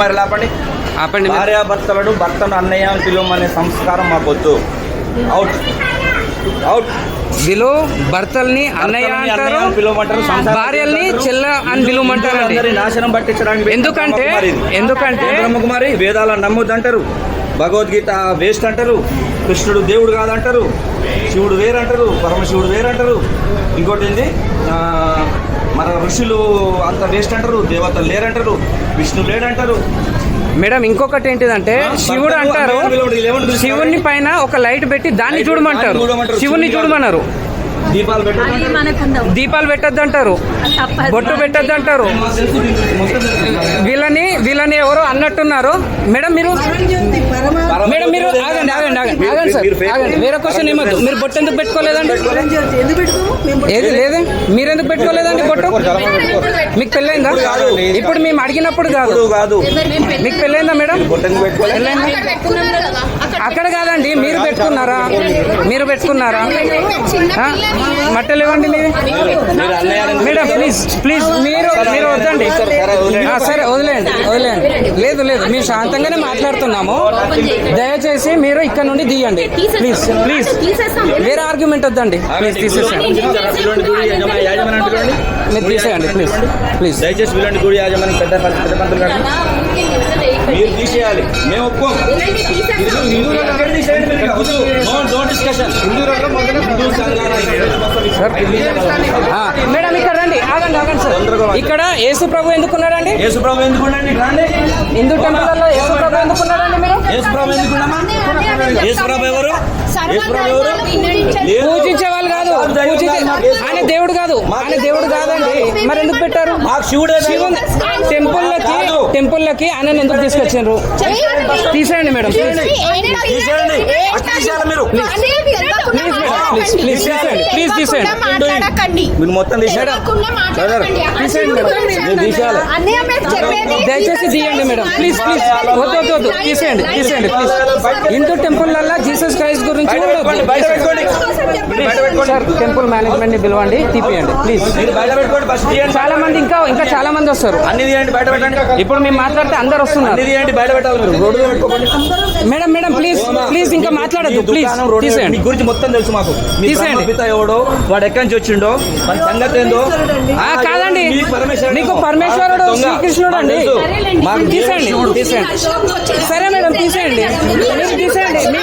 మరి లేపండి. ఆపండి. భార్యాభర్తలను భర్తను అన్నయ్య అని పిలవమనే సంస్కారం మాకొద్దు అవుట్ అవుట్ వీళ్ళు భర్తల్ని అన్నయ్య అంటారు పిలవమంటారు భార్యల్ని. చెల్ల అని పిలవమంటారండి. అందరి నాశనం పట్టించడానికి ఎందుకంటే-. ఎందుకంటే- బ్రహ్మకుమారి? వేదాలను నమ్మొద్దు అంటారు భగవద్గీత వేస్ట్ అంటారు. కృష్ణుడు దేవుడు కాదంటారు. శివుడు వేరంటారు. పరమశివుడు వేరంటారు. ఇంకోటి ఏంది? మన ఋషులు అంత వేస్ట్ అంటారు దేవతలు లేరంటారు విష్ణు లేడంటారు. మేడం ఇంకొకటి ఏంటిదంటే శివుడు అంటారు? శివుని పైన ఒక లైట్ పెట్టి దాన్ని చూడమంటారు. శివుని చూడమన్నారు. దీపాలు పెట్టద్దు అంటారు. బొట్టు పెట్టద్దు అంటారు. వీళ్ళని వీళ్ళని ఎవరో అన్నట్టున్నారు. మేడం మీరు మేడం వేరే క్వశ్చన్ ఏమద్దు. మీరు బొట్టు ఎందుకు పెట్టుకోలేదండి? ఏది లేదే? మీరు ఎందుకు పెట్టుకోలేదండి బొట్టు? మీకు పెళ్ళైందా? ఇప్పుడు మేము అడిగినప్పుడు కాదు. కాదు. మీకు పెళ్ళైందా మేడం? అక్కడ కాదండి మీరు పెట్టుకున్నారా? మీరు పెట్టుకున్నారా? ఆ? మట్టలు ఇవ్వండి మీది? మేడం ప్లీజ్ ప్లీజ్ మీరు వద్దండి. సరే వదిలేయండి. వదిలేయండి లేదు లేదు మేము శాంతంగానే మాట్లాడుతున్నాము. దయచేసి మీరు ఇక్కడ నుండి తీయండి ప్లీజ్ ప్లీజ్ వేరే ఆర్గ్యుమెంట్ వద్దండి. ప్లీజ్ తీసేసేయండి మీరు తీసేయండి ప్లీజ్ ప్లీజ్ దయచేసి పిలవండి గుడి యాజమాన్యం పెద్ద పెద్ద పంతులు గారు. మీరు తీసేయాలి. మేము ఒప్పుకోం. discussion. హిందూ సంఘాలు సార్ ఆ, మేడం ఇక్కడ రండి ఆగండి ఆగండి సార్ ఇక్కడ యేసు ప్రభు ఎందుకున్నారండి యేసుప్రభు ఎందుకుండండి రండి. హిందూ టెంపుల్లో యేసు ప్రభు ఎందుకున్నారండి మీరు? యేసుప్రభు ఎందుకున్నామా యేసుప్రభు ఎవరు? యేసుప్రభు ఎవరు. పూజించే వాళ్ళు కాదు. పూజించే ఆయన దేవుడు కాదు. ఆయన దేవుడు కాదండి. మరి ఎందుకు పెట్టారు? శివుడే శివుని టెంపుల్లకి టెంపుల్లకి ఆయన ఎందుకు తీసుకొచ్చారు తీసేయండి మేడం. ప్లీజ్ ప్లీజ్ ప్లీజ్ తీసేయండి. మాట్లాడకండి. మీరు మొత్తం తీసేయండి. దయచేసి తీయండి మేడం. ప్లీజ్ ప్లీజ్ వద్దు వద్దు వద్దు. తీసేయండి తీసేయండి ప్లీజ్ హిందూ టెంపుల్లల్లో జీసస్ క్రైస్ట్ గురించి బయట పెట్టుకోండి బయట పెట్టుకోండి. మీరు బయట పెట్టుకోండి. సార్ టెంపుల్ మేనేజ్మెంట్ని పిలవండి తీపియండి ప్లీజ్ చాలా మంది ఇంకా ఇంకా చాలా మంది వస్తారు. అన్ని తీయండి బయట పెట్టండి. ఇప్పుడు మేము మాట్లాడితే అందరు వస్తున్నారు. అన్ని తీయండి బయట పెట్టాలి మీరు. Road madam madam please please ఇంకా మాట్లాడద్దు ప్లీజ్ తీసేయండి. మీ గురించి మొత్తం తెలుసు మాకు. మీ తీసేయండి. పిత ఎవడో వాడు ఎక్కడి నుంచి వచ్చిండో మన సంగతి ఏందో. ఆ, కాదండి. మీ పరమేశ్వరుడు. శ్రీకృష్ణుడు అండి మాకు. మాకు తీసేయండి. తీసేయండి. సరే మేడం తీసేయండి. మీరు తీసేయండి. మీ